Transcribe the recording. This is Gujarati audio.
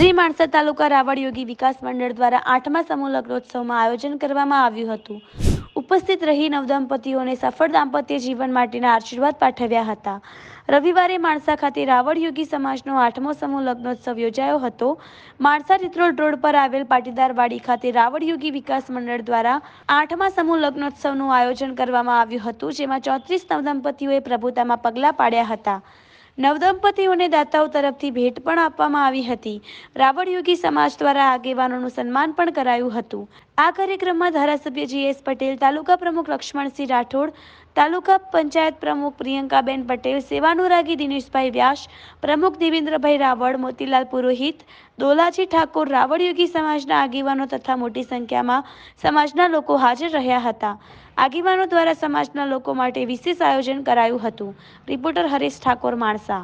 શ્રી માણસા તાલુકા રાવળ યોગી વિકાસ મંડળ દ્વારા આઠમા સમૂહ લગ્નોત્સવમાં આયોજન કરવામાં આવ્યું હતું. ઉપસ્થિત રહી નવદંપતીઓને સફળ દાંપત્ય જીવન માટેના આશીર્વાદ પાઠવ્યા હતા. રવિવારે માણસા ખાતે રાવળ યોગી સમાજનો આઠમો સમૂહ લગ્નોત્સવ યોજાયો હતો. માણસા રિત્રોલ રોડ પર આવેલ પાટીદારવાડી ખાતે રાવળ યોગી વિકાસ મંડળ દ્વારા આઠમા સમૂહ લગ્નોત્સવનું આયોજન કરવામાં આવ્યું હતું, જેમાં ચોત્રીસ નવદંપતીઓએ પ્રભુતામાં પગલાં પાડ્યા હતા. નવદંપતીઓને દાતાઓ તરફથી ભેટ પણ આપવામાં આવી હતી. યોગી સમાજ દ્વારા આગેવાનોનું સન્માન પણ કરાયું હતું. આ કાર્યક્રમમાં ધારાસભ્ય જીએસ પટેલ, તાલુકા પ્રમુખ લક્ષ્મણસિંહ રાઠોડ, તાલુકા પંચાયત પ્રમુખ પ્રિયંકાબેન પટેલ, સેવાનુરાગી દિનેશભાઈ વ્યાસ, પ્રમુખ દેવેન્દ્રભાઈ રાવળ, મોતીલાલ પુરોહિત, દોલાજી ઠાકોર રાવળ સમાજના આગેવાનો તથા મોટી સંખ્યામાં સમાજના લોકો હાજર રહ્યા હતા. આગેવાનો દ્વારા સમાજના લોકો માટે વિશેષ આયોજન કરાયું હતું. રિપોર્ટર હરેશ ઠાકોર માણસા.